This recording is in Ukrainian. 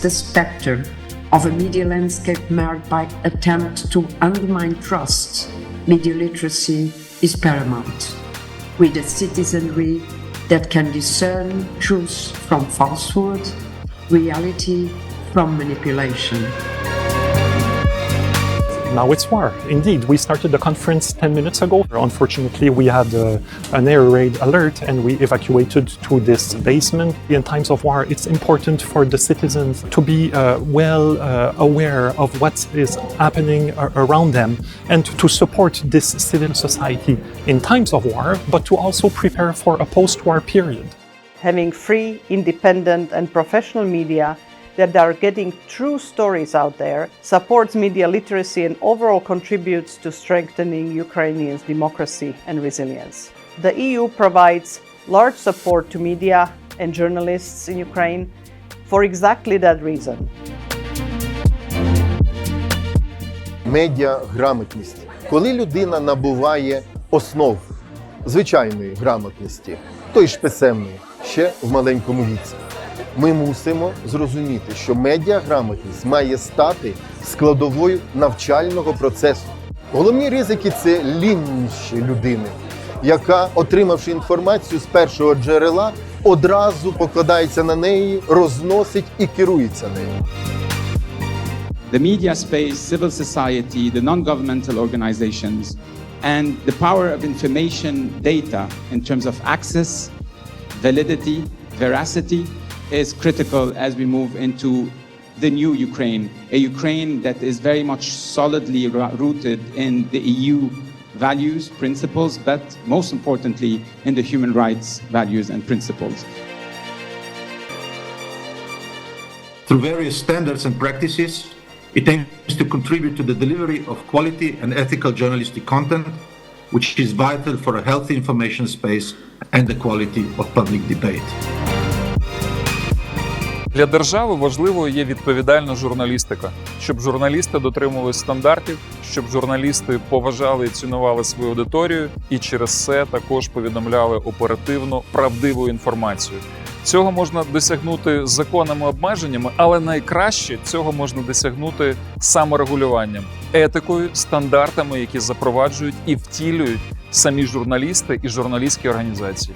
the spectre of a media landscape marred by attempt to undermine trust, media literacy is paramount. With a citizenry that can discern truth from falsehood, reality from manipulation. Now it's war. Indeed, we started the conference 10 minutes ago. Unfortunately, we had uh, an air raid alert and we evacuated to this basement. In times of war, it's important for the citizens to be uh, well uh, aware of what is happening around them and to support this civil society in times of war, but to also prepare for a post war period. having free, independent, and professional media that are getting true stories out there supports media literacy and overall contributes to strengthening Ukrainians' democracy and resilience. The EU provides large support to media and journalists in Ukraine for exactly that reason. медіаграмотність. Коли людина набуває основ звичайної грамотності, той ж писемної, ще в маленькому віці, ми мусимо зрозуміти, що медіаграмотність має стати складовою навчального процесу. Головні ризики це лінність людини, яка, отримавши інформацію з першого джерела, одразу покладається на неї, розносить і керується нею. the media space, civil society, the non governmental organizations, and the power of information data in terms of access, validity, veracity is critical as we move into the new Ukraine, a Ukraine that is very much solidly rooted in the EU values, principles, but most importantly, in the human rights values and principles. Through various standards and practices, it aims to contribute to the delivery of quality and ethical journalistic content, which is vital for a healthy information space and the quality of public debate. Для держави важливою є відповідальна журналістика, щоб журналісти дотримувалися стандартів, щоб журналісти поважали і цінували свою аудиторію, і через це також повідомляли оперативну правдиву інформацію. Цього можна досягнути законними обмеженнями, але найкраще цього можна досягнути саморегулюванням, етикою, стандартами, які запроваджують і втілюють самі журналісти і журналістські організації.